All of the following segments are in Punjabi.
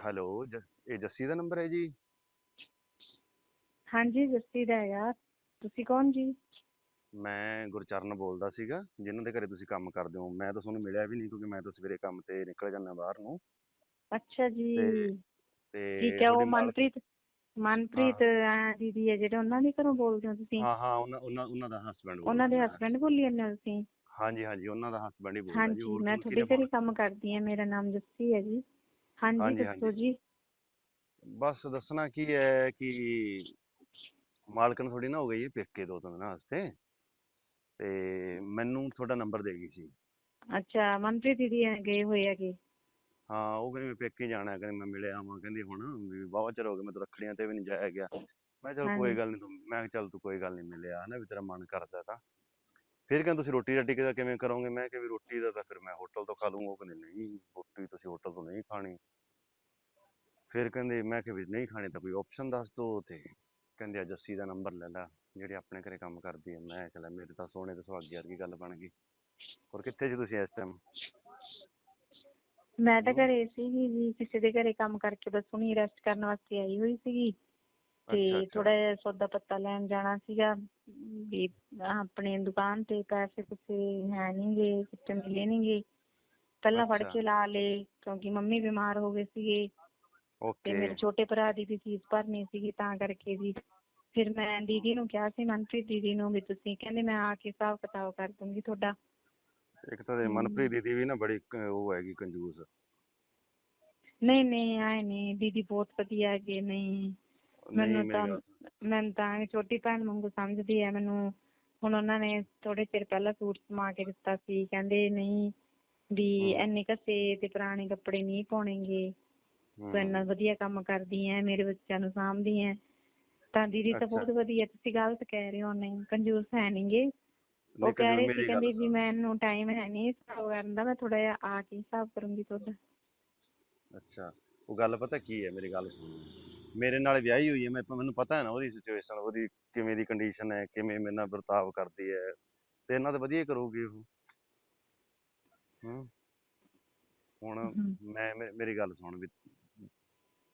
ਹੈਲੋ ਇਹ ਜੱਸੀ ਦਾ ਨੰਬਰ ਹੈ ਜੀ? ਹਾਂਜੀ ਜੱਸੀ ਦਾ ਹੈਗਾ। ਤੁਸੀਂ ਕੌਣ ਜੀ? ਮੈਂ ਗੁਰਚਰਨ ਬੋਲਦਾ ਸੀਗਾ। ਜਿਨ੍ਹਾਂ ਦੇ ਘਰੇ ਤੁਸੀਂ ਕੰਮ ਕਰਦੇ ਹੋ। ਮੈਂ ਤਾਂ ਤੁਹਾਨੂੰ ਮਿਲਿਆ ਵੀ ਨਹੀਂ ਕਿਉਂਕਿ ਮੈਂ ਤਾਂ ਸਵੇਰੇ ਕੰਮ ਤੇ ਨਿਕਲ ਜਾਂਦਾ ਬਾਹਰ ਨੂੰ। ਅੱਛਾ ਜੀ। ਤੇ- ਤੇ ਠੀਕ ਹੈ ਉਹ ਤੁਹਾਡੀ ਮਾਲਕ- ਮਨਪ੍ਰੀਤ ਮਨਪ੍ਰੀਤ ਅਹ, ਦੀਦੀ ਹੈ ਜਿਹੜੇ ਉਹਨਾਂ ਦੇ ਘਰੋਂ ਬੋਲਦੇ ਹੋ ਤੁਸੀਂ? ਹਾਂ ਹਾਂ ਉਹਨਾਂ ਉਹਨਾਂ ਉਹਨਾਂ ਦਾ ਹਸਬੰਡ ਉਹਨਾਂ ਦੇ ਹਸਬੰਡ ਬੋਲੀ ਜਾਂਦੇ ਹੋ ਤੁਸੀਂ? ਹਾਂਜੀ ਹਾਂਜੀ ਉਹਨਾਂ ਦਾ ਹਸਬੰਡ ਹੀ ਬੋਲਦਾ ਜੀ ਹਾਂਜੀ ਹੋਰ ਮੈਂ ਤੁਸੀਂ ਤੁਹਾਡੇ ਕਿਹਨੇ ਘਰੇ ਕੰਮ ਕਰਦੀ ਹਾਂ ਮੇਰਾ ਨਾਮ ਜੱਸੀ ਹੈ ਜੀ। ਹਾਂਜੀ ਦੱਸੋ। ਜੀ। ਬਸ ਦੱਸਣਾ ਕੀ ਹੈ ਕਿ ਮਾਲਕਨ ਥੋੜੀ ਨਾ ਹੋ ਗਈ ਹੈ ਪੇਕੇ ਦੋ ਤਿੰਨ ਦਿਨਾਂ ਵਾਸਤੇ। ਤੇ ਮੈਨੂੰ ਤੁਹਾਡਾ ਨੰਬਰ ਦੇ ਗਈ ਸੀ। ਅੱਛਾ ਮਨਪ੍ਰੀਤ ਦੀਦੀ ਹੈ, ਗਏ ਹੋਏ ਹੈਗੇ। ਹਾਂ ਉਹ ਕਹਿੰਦੀ ਮੈਂ ਪੇਕੇ ਜਾਣਾ ਕਹਿੰਦੀ ਮੈਂ ਮਿਲਿਆ ਆਵਾਂ ਕਹਿੰਦੀ ਹੁਣ ਵੀ ਬਹੁਤ ਚਿਰ ਹੋ ਗਿਆ ਮੈਂ ਤਾਂ ਰੱਖੜੀਆਂ ਤੇ ਵੀ ਨਹੀਂ ਜਾਇਆ ਗਿਆ। ਮੈਂ ਕਿਹਾ ਚੱਲ ਕੋਈ ਹਾਂਜੀ। ਗੱਲ ਨਹੀਂ ਤੂੰ ਮੈਂ ਕਿਹਾ ਚੱਲ ਤੂੰ ਕੋਈ ਗੱਲ ਨਹੀਂ ਮਿਲਿਆ ਹਨਾ ਵੀ ਤੇਰਾ ਮਨ ਕਰਦਾ ਤਾਂ। ਫਿਰ ਕਹਿੰਦੇ ਤੁਸੀਂ ਰੋਟੀ ਰਾਟੀ ਕਿਹਦਾ ਕਿਵੇਂ ਕਰੋਗੇ? ਮੈਂ ਕਿਹਾ ਵੀ ਰੋਟੀ ਦਾ ਤਾਂ ਫਿਰ ਮੈਂ ਹੋਟਲ ਤੋਂ ਖਾ ਲੂੰਗਾ ਉਹ ਕਹਿੰਦੇ ਨਹੀਂ ਰੋਟੀ ਤੁਸੀਂ ਹੋਟਲ ਤੋਂ ਨਹੀਂ ਖਾਣੀ। ਫਿਰ ਕਹਿੰਦੇ ਮੈਂ ਕਿਹਾ ਵੀ ਨਹੀਂ ਖਾਣੀ ਤਾਂ ਕੋਈ ਆਪਸ਼ਨ ਦੱਸ ਦਿਓ ਤੇ ਕਹਿੰਦੇ ਆ ਜੱਸੀ ਦਾ ਨੰਬਰ ਲੈ ਲੈ ਜਿਹੜੀ ਆਪਣੇ ਘਰੇ ਕੰਮ ਕਰਦੀ ਹੈ। ਮੈਂ ਕਿਹਾ ਲੈ ਮੇਰੇ ਤਾਂ ਸੋਹਣੇ ਤੇ ਸੁਹਾਗੇ ਵਰਗੀ ਗੱਲ ਬਣ ਗਈ। ਹੋਰ ਕਿੱਥੇ ਸੀ ਤੁਸੀਂ ਇਸ ਟਾਈਮ ਮੈਂ ਤਾਂ ਘਰੇ ਸੀਗੀ ਜੀ ਕਿਸੇ ਦੇ ਘਰੇ ਕੰਮ ਕਰਕੇ ਬਸ ਹੁਣੀ ਰੈਸਟ ਕਰਨ ਵਾਸਤੇ ਆਈ ਹੋਈ ਸੀਗੀ। ਤੇ। ਥੋੜਾ ਜਿਹਾ ਸੌਦਾ ਪੱਤਾ ਲੈਣ ਜਾਣਾ ਸੀਗਾ ਵੀ ਆਪਣੇ ਦੁਕਾਨ ਤੇ ਪੈਸੇ ਕੁਛ ਹੈ ਨੀ ਗੇ ਕਿਤੇ ਮਿਲੇ ਨੀ ਗੇ ਪਹਿਲਾਂ ਫੜ। ਕੇ ਲਾ ਲਏ ਕਿਉਂਕਿ ਮੰਮੀ ਬਿਮਾਰ ਹੋ ਗਏ ਸੀਗੇ। ਤੇ ਮੇਰੇ ਛੋਟੇ ਭਰਾ ਦੀ ਵੀ ਫੀਸ ਭਰਨੀ ਸੀਗੀ ਤਾਂ ਕਰਕੇ ਜੀ ਫਿਰ ਮੈਂ ਦੀਦੀ ਨੂੰ ਕਿਹਾ ਸੀ ਮਨਪ੍ਰੀਤ ਦੀਦੀ ਨੂੰ ਵੀ ਤੁਸੀਂ ਕਹਿੰਦੇ ਮੈਂ ਆ ਕੇ ਹਿਸਾਬ ਕਿਤਾਬ ਕਰ ਦੂੰਗੀ ਤੁਹਾਡਾ। ਇੱਕ ਤਾਂ ਇਹ। ਮਨਪ੍ਰੀਤ ਦੀਦੀ ਵੀ ਨਾ ਬੜੀ ਕ- ਉਹ ਹੈਗੀ ਕੰਜੂਸ। ਨਹੀਂ ਨਹੀਂ ਆਏ ਨਹੀਂ। ਦੀਦੀ ਬਹੁਤ ਵਧੀਆ ਹੈਗੇ ਨਹੀਂ ਮੈਨੂੰ ਤਾਂ ਮੈਨੂੰ ਤਾਂ ਛੋਟੀ ਭੈਣ ਵਾਂਗੂ ਸਮਝਦੀ ਹੈ ਮੈਨੂੰ ਹੁਣ ਉਹਨਾਂ ਨੇ ਥੋੜੇ ਚਿਰ ਪਹਿਲਾਂ ਸੂਟ ਸਮਾ ਕੇ ਦਿੱਤਾ ਸੀ ਕਹਿੰਦੇ ਨਹੀਂ ਵੀ। ਇੰਨੇ ਘਸੇ ਤੇ ਪੁਰਾਣੇ ਕੱਪੜੇ ਨਹੀਂ ਪਾਉਣੇਗੇ ਤੂੰ। ਇੰਨਾ ਵਧੀਆ ਕੰਮ ਕਰਦੀ ਐ ਮੇਰੇ ਬੱਚਿਆਂ ਨੂੰ ਸਾਂਭਦੀ ਐ ਤਾਂ ਦੀਦੀ ਤਾਂ। ਬਹੁਤ ਵਧੀਆ ਤੁਸੀਂ ਗਲਤ ਕਹਿ ਰਹੇ ਹੋ ਨਹੀਂ ਕੰਜੂਸ ਹੈ ਨਹੀਂਗੇ ਉਹ ਕਹਿ ਰਹੇ ਸੀ ਕਹਿੰਦੀ ਵੀ। ਮੈਨੂੰ ਟਾਈਮ ਹੈ ਨਹੀਂ ਹਿਸਾਬ ਕਰਨ ਦਾ ਮੈਂ ਥੋੜਾ ਜਿਹਾ ਆ ਕੇ ਹਿਸਾਬ ਕਰੂੰਗੀ ਤੁਹਾਡਾ ਅੱਛਾ ਉਹ ਗੱਲ ਪਤਾ ਕੀ ਹੈ ਮੇਰੀ ਗੱਲ ਸੁਣ ਮੇਰੇ ਨਾਲ ਵਿਆਹੀ ਹੋਈ ਹੈ ਮੈਂ ਮੈਨੂੰ ਪਤਾ ਹੈ ਨਾ ਉਹਦੀ ਸਿਚੁਏਸ਼ਨ ਉਹਦੀ ਕਿਵੇਂ ਦੀ ਕੰਡੀਸ਼ਨ ਹੈ ਕਿਵੇਂ ਮੇਰੇ ਨਾਲ ਵਰਤਾਵ ਕਰਦੀ ਹੈ ਤੇ ਇਹਨਾਂ ਤਾਂ ਵਧੀਆ ਕਰੂਗੀ ਉਹ। ਹੂੰ। ਹੁਣ। ਮੈਂ ਮੇ- ਮੇਰੀ ਗੱਲ ਸੁਣ ਵੀ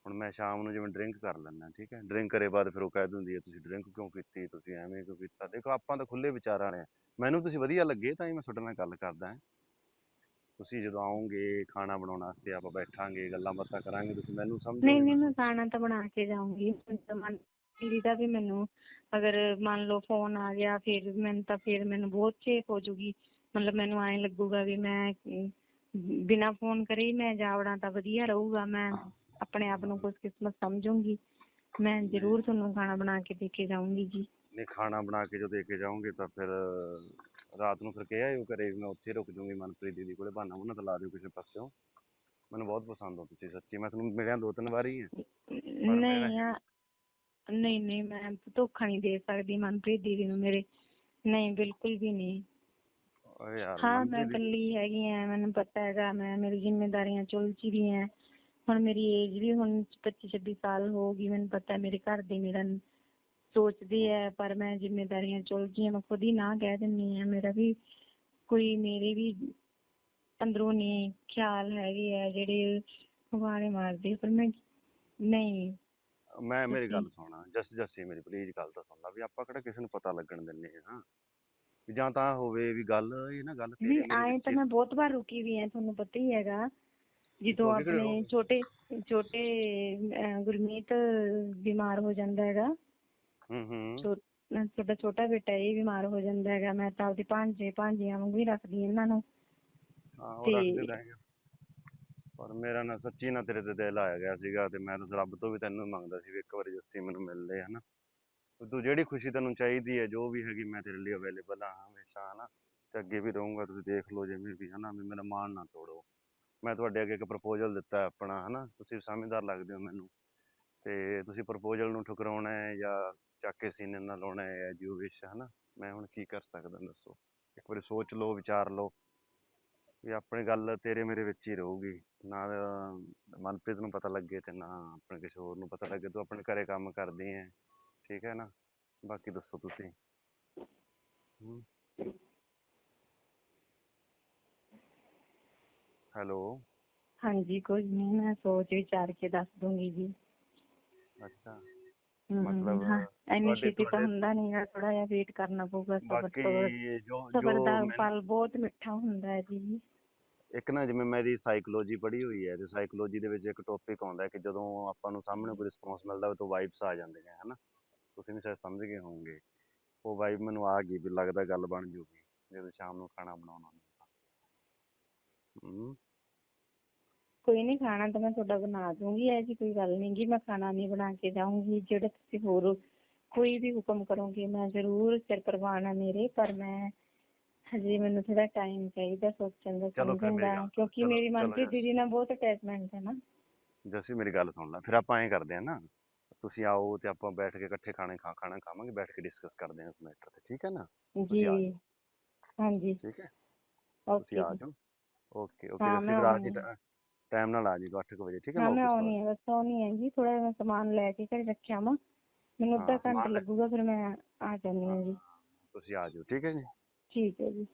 ਹੁਣ ਮੈਂ ਸ਼ਾਮ ਨੂੰ ਜਿਵੇਂ ਡਰਿੰਕ ਕਰ ਲੈਂਦਾ ਠੀਕ ਹੈ? ਡਰਿੰਕ ਕਰੇ ਬਾਅਦ ਫਿਰ ਉਹ ਕਹਿ ਦਿੰਦੀ ਹੈ ਤੁਸੀਂ ਡਰਿੰਕ ਕਿਉਂ ਕੀਤੀ? ਤੁਸੀਂ ਐਵੇਂ ਕਿਉਂ ਕੀਤਾ? ਦੇਖੋ ਆਪਾਂ ਤਾਂ ਖੁੱਲੇ ਵਿਚਾਰਾਂ ਵਾਲੇ ਹਾਂ। ਮੈਨੂੰ ਤੁਸੀਂ ਵਧੀਆ ਲੱਗੇ ਤਾਂ ਹੀ ਮੈਂ ਤੁਹਾਡੇ ਨਾਲ ਗੱਲ ਕਰਦਾ ਹਾਂ। ਤੁਸੀਂ ਜਦੋਂ ਆਓਗੇ ਖਾਣਾ ਬਣਾਉਣ ਵਾਸਤੇ ਆਪਾਂ ਬੈਠਾਂਗੇ ਗੱਲਾਂ ਬਾਤਾਂ ਕਰਾਂਗੇ ਤੁਸੀਂ ਮੈਨੂੰ ਸਮਝੋਗੇ ਨਹੀਂ ਨਹੀਂ ਮੈਂ ਖਾਣਾ ਤਾਂ ਬਣਾ ਕੇ ਜਾਊਂਗੀ। ਮਨ ਦੀਦੀ ਦਾ ਵੀ ਮੈਨੂੰ ਅਗਰ ਮੰਨ ਲਓ ਫੋਨ ਆ ਗਿਆ ਫਿਰ ਮੈਨੂੰ ਤਾਂ ਫਿਰ ਮੈਨੂੰ ਬਹੁਤ ਚੇਪ ਹੋ ਜੂਗੀ ਮਤਲਬ ਮੈਨੂੰ ਐਂ ਲੱਗੂਗਾ ਵੀ ਮੈਂ ਬਿਨਾਂ ਫੋਨ ਕਰੇ ਹੀ ਮੈਂ ਜਾਵੜਾਂ ਤਾਂ ਵਧੀਆ ਰਹੂਗਾ। ਮੈਂ ਆਪਣੇ ਆਪ ਨੂੰ ਖੁਸ਼ਕਿਸਮਤ ਸਮਝੂੰਗੀ। ਮੈਂ ਜ਼ਰੂਰ ਤੁਹਾਨੂੰ ਖਾਣਾ ਬਣਾ ਕੇ ਦੇ ਕੇ ਜਾਊਂਗੀ ਜੀ। ਨਹੀਂ ਖਾਣਾ ਬਣਾ ਕੇ ਜੋ ਦੇ ਕੇ ਜਾਓਗੇ ਤਾਂ ਫਿਰ ਰਾਤ ਨੂੰ ਫਿਰ ਕਹਿ ਆਇਓ ਘਰੇ ਵੀ ਮੈਂ ਉੱਥੇ ਰੁਕ ਜੂੰਗੀ ਮਨਪ੍ਰੀਤ ਦੀਦੀ ਕੋਲੇ ਬਹਾਨਾ ਉਹਨਾਂ ਤਾਂ ਲਾ ਦਿਓ ਕਿਸੇ ਪਾਸਿਓਂ। ਮੈਨੂੰ ਬਹੁਤ ਪਸੰਦ ਹੋ ਤੁਸੀਂ ਸੱਚੀ। ਮੈਂ ਤੁਹਾਨੂੰ ਮਿਲਿਆ ਦੋ ਤਿੰਨ ਵਾਰੀ ਹਾਂ ਨਹੀਂ ਆ ਨਹੀਂ ਨਹੀਂ ਮੈਂ ਧੋਖਾ ਨਹੀਂ ਦੇ ਸਕਦੀ ਮਨਪ੍ਰੀਤ ਦੀਦੀ ਨੂੰ ਮੇਰੇ। ਨਹੀਂ ਬਿਲਕੁਲ ਵੀ ਨਹੀਂ। ਓਏ ਯਾਰ ਹਾਂ ਮੈਂ ਇਕੱਲੀ ਹੈਗੀ ਆ ਮੈਨੂੰ ਪਤਾ ਹੈਗਾ ਮੈਂ ਮੇਰੀ ਜ਼ਿੰਮੇਵਾਰੀਆਂ ਚੁਲਚੀ ਵੀ ਹੈ ਹੁਣ ਮੇਰੀ ਏਜ ਵੀ ਹੁਣ 25 26 ਸਾਲ ਹੋ ਗਈ ਮੈਨੂੰ ਪਤਾ ਮੇਰੇ ਘਰ ਦੇ ਮੇਰਾ ਸੋਚਦੇ ਹੈ ਪਰ ਮੈਂ ਜ਼ਿੰਮੇਵਾਰੀਆਂ ਚੁਲਝੀਆਂ ਮੈਂ ਖੁਦ ਹੀ ਨਾ ਕਹਿ ਦਿੰਨੀ ਆ ਮੇਰਾ ਵੀ ਕੋਈ ਮੇਰੇ ਵੀ ਅੰਦਰੋਂ ਨਹੀਂ ਖਿਆਲ ਹੈਗੇ ਆ ਜਿਹੜੇ ਵਾਲੇ ਮਾਰਦੇ ਪਰ ਮੈਂ ਨਹੀਂ। ਮੈਂ ਮੇਰੀ ਗੱਲ ਸੁਣਾ ਜਸ ਜੱਸੀ ਮੇਰੀ ਪਲੀਜ਼ ਗੱਲ ਤਾਂ ਸੁਣ ਲਾ ਵੀ ਆਪਾਂ ਕਿਹੜਾ ਕਿਸੇ ਨੂੰ ਪਤਾ ਲੱਗਣ ਦਿੰਨੇ ਹਾਂ ਵੀ ਜਾਂ ਤਾਂ ਹੋਵੇ ਵੀ ਗੱਲ ਇਹ ਨਾ ਗੱਲ ਨਹੀਂ ਆਏ ਤਾਂ ਮੈਂ ਬਹੁਤ ਵਾਰ ਰੁਕੀ ਵੀ ਆ ਤੁਹਾਨੂੰ ਪਤਾ ਹੀ ਹੈਗਾ ਜਦੋਂ ਆਪਣੇ। ਛੋਟੇ ਛੋਟੇ ਗੁਰਮੀਤ ਬਿਮਾਰ ਹੋ ਜਾਂਦਾ ਹੈਗਾ ਹੂੰ ਹੂੰ। ਛੋ- ਅਹ, ਤੁਹਾਡਾ ਛੋਟਾ ਬੇਟਾ ਇਹ ਬਿਮਾਰ ਹੋ ਜਾਂਦਾ ਹੈਗਾ ਮੈਂ ਤਾਂ ਆਪਦੀ ਭਾਂਜੇ ਭਾਂਜੀਆਂ ਵਾਂਗੂ ਹੀ ਰੱਖਦੀ ਹਾਂ ਇਹਨਾਂ ਨੂੰ। ਹਾਂ ਉਹ ਤੇ- ਹੈਗੇ। ਪਰ ਮੇਰਾ ਨਾ ਸੱਚੀ ਨਾ ਤੇਰੇ ਤੇ ਦਿਲ ਆਇਆ ਗਿਆ ਸੀਗਾ ਤੇ ਮੈਂ ਤਾਂ ਰੱਬ ਤੋਂ ਵੀ ਤੈਨੂੰ ਮੰਗਦਾ ਸੀ ਵੀ ਇੱਕ ਵਾਰੀ ਜੱਸੀ ਮੈਨੂੰ ਮਿਲ ਲੈ ਹਨਾ। ਤੇ ਤੂੰ ਜਿਹੜੀ ਖੁਸ਼ੀ ਤੈਨੂੰ ਚਾਹੀਦੀ ਹੈ ਜੋ ਵੀ ਹੈਗੀ ਮੈਂ ਤੇਰੇ ਲਈ ਅਵੇਲੇਬਲ ਹਾਂ ਹਮੇਸ਼ਾ ਹਨਾ। ਤੇ ਅੱਗੇ ਵੀ ਰਹੂੰਗਾ ਤੁਸੀਂ ਦੇਖ ਲਓ ਜਿਵੇਂ ਵੀ ਹਨਾ ਵੀ ਮੇਰਾ ਮਾਣ ਨਾ ਤੋੜੋ। ਮੈਂ ਤੁਹਾਡੇ ਅੱਗੇ ਇੱਕ ਪ੍ਰਪੋਜ਼ਲ ਦਿੱਤਾ ਹੈ ਆਪਣਾ ਹਨਾ। ਤੁਸੀਂ ਸਮਝਦਾਰ ਲੱਗਦੇ ਹੋ ਮੈਨੂੰ। ਤੇ ਤੁਸੀਂ ਪ੍ਰਪੋਜ਼ਲ ਨੂੰ ਠੁਕਰਾਉਣਾ ਹੈ ਜਾਂ ਚੱਕ ਕੇ ਸੀਨੇ ਨਾਲ ਲਾਉਣਾ ਹੈ ਜੋ ਵਿਸ਼ ਹਨਾ? ਮੈਂ ਹੁਣ ਕੀ ਕਰ ਸਕਦਾ ਦੱਸੋ? ਇੱਕ ਵਾਰੀ ਸੋਚ ਲਓ ਵਿਚਾਰ ਲਓ ਵੀ ਆਪਣੀ ਗੱਲ ਤੇਰੇ ਮੇਰੇ ਵਿੱਚ ਹੀ ਰਹੂਗੀ। ਨਾ ਮਨਪ੍ਰੀਤ ਨੂੰ ਪਤਾ ਲੱਗੇ ਤੇ ਨਾ ਆਪਣੇ ਕਿਸੇ ਹੋਰ ਨੂੰ ਪਤਾ ਲੱਗੇ ਤੂੰ ਆਪਣੇ ਘਰੇ ਕੰਮ ਕਰਦੀ ਹੈ ਠੀਕ ਹੈ ਨਾ? ਬਾਕੀ ਦੱਸੋ ਤੁਸੀਂ। ਹੈਲੋ? ਹਾਂਜੀ ਕੁਝ ਨਹੀਂ ਮੈਂ ਸੋਚ ਵਿਚਾਰ ਕੇ ਦੱਸ ਦੂੰਗੀ ਜੀ। ਅੱਛਾ। ਮਤਲਬ ਹਾਂ। ਇੰਨੀ ਤੁਹਾਡੇ- ਛੇਤੀ ਤਾਂ ਤੁਹਾਡੇ- ਹੁੰਦਾ ਨਹੀਂਗਾ ਥੋੜਾ ਜਿਹਾ ਵੇਟ ਕਰਨਾ ਪਊਗਾ ਸਬਰ ਬਾਕੀ ਤੋਂ। ਜੋ ਸਬਰ ਜੋ ਦਾ ਮੈਨੂੰ- ਫਲ ਬਹੁਤ ਮਿੱਠਾ ਹੁੰਦਾ ਹੈ ਜੀ। ਇੱਕ ਨਾ ਜਿਵੇਂ ਮੇਰੀ ਸਾਈਕੋਲੋਜੀ ਪੜ੍ਹੀ ਹੋਈ ਹੈ ਤੇ ਸਾਈਕੋਲੋਜੀ ਦੇ ਵਿੱਚ ਇੱਕ ਟੌਪਿਕ ਆਉਂਦਾ ਹੈ ਕਿ ਜਦੋਂ ਆਪਾਂ ਨੂੰ ਸਾਹਮਣੇ ਕੋਈ ਰਿਸਪੌਂਸ ਮਿਲਦਾ ਹੋਵੇ ਤਾਂ ਵਾਈਬਸ ਆ ਜਾਂਦੀਆਂ ਹਨਾ? ਤੁਸੀਂ ਵੀ ਸ਼ਾਇਦ ਸਮਝ ਗਏ ਹੋਵੋਗੇ। ਉਹ ਵਾਈਬ ਮੈਨੂੰ ਆ ਗਈ ਵੀ ਲੱਗਦਾ ਗੱਲ ਬਣ ਜੂਗੀ ਜਦੋਂ ਸ਼ਾਮ ਨੂੰ ਖਾਣਾ ਬਣਾਉਣਾ ਹੁੰਦਾ। ਹਮ। ਕੋਈ ਨਹੀਂ ਖਾਣਾ ਤਾਂ ਮੈਂ ਤੁਹਾਡਾ ਬਣਾ ਦੂੰਗੀ ਐ ਜੀ ਕੋਈ ਗੱਲ ਨਹੀਂ ਗੀ ਮੈਂ ਖਾਣਾ ਨਹੀਂ ਬਣਾ ਕੇ ਜਾਊਂਗੀ ਜਿਹੜੇ ਤੁਸੀਂ ਹੋਰ ਕੋਈ ਵੀ ਹੁਕਮ ਕਰੋਗੇ ਮੈਂ ਜ਼ਰੂਰ ਸਿਰ ਪ੍ਰਵਾਨ ਆ ਮੇਰੇ ਪਰ ਮੈਂ ਹਜੇ ਮੈਨੂੰ ਥੋੜਾ ਟਾਈਮ ਚਾਹੀਦਾ ਸੋਚਣ ਦਾ ਚਲੋ ਫਿਰ ਸਮਝਣ ਮੇਰੀ ਦਾ ਗੱਲ- ਕਿਉਂਕਿ ਚਲੋ- ਮੇਰੀ ਚਲੋ ਮਨਪ੍ਰੀਤ। ਦੀਦੀ ਨਾਲ ਬਹੁਤ ਅਟੈਚਮੈਂਟ ਹੈ ਨਾ। ਜੱਸੀ ਮੇਰੀ ਗੱਲ ਸੁਣ ਲੈ ਫਿਰ ਆਪਾਂ ਐਂ ਕਰਦੇ ਆ ਨਾ ਤੁਸੀਂ ਆਓ ਤੇ ਆਪਾਂ ਬੈਠ ਕੇ ਇਕੱਠੇ ਖਾਣੇ ਖਾ ਖਾਣਾ ਖਾਵਾਂਗੇ ਬੈਠ ਕੇ ਡਿਸਕਸ ਕਰਦੇ ਹਾਂ ਇਸ ਮੈਟਰ ਤੇ ਠੀਕ ਹੈ ਨਾ? ਜੀ ਆ ਜਾਓ। ਹਾਂਜੀ। ਠੀਕ ਹੈ? ਓਕੇ ਆ ਜਾਓ। ਓਕੇ ਓਕੇ ਹਾਂ, ਜੱਸੀ ਮੈਂ ਫਿਰ ਆ ਟਾਈਮ ਨਾਲ ਆ ਜਾਈਓ 8 ਵਜੇ ਠੀਕ ਹੈ ਹਾਂ ਮੈਂ office ਆਉਣੀ ਹੈ ਬਸ ਆਉਣੀ ਹੈ ਜੀ ਥੋੜਾ ਮੈਂ ਸਮਾਨ ਲੈ ਕੇ ਘਰੇ ਰੱਖਿਆ ਵਾ। ਮੈਨੂੰ ਅੱਧਾ ਹਾਂ, ਘੰਟਾ ਸਮਾਨ ਲੈ- ਲੱਗੂਗਾ ਫਿਰ ਮੈਂ ਆ ਜਾਂਦੀ ਹਾਂ ਜੀ। ਤੁਸੀਂ ਆ ਜਾਓ ਠੀਕ ਹੈ ਜੀ। ਠੀਕ ਹੈ ਜੀ।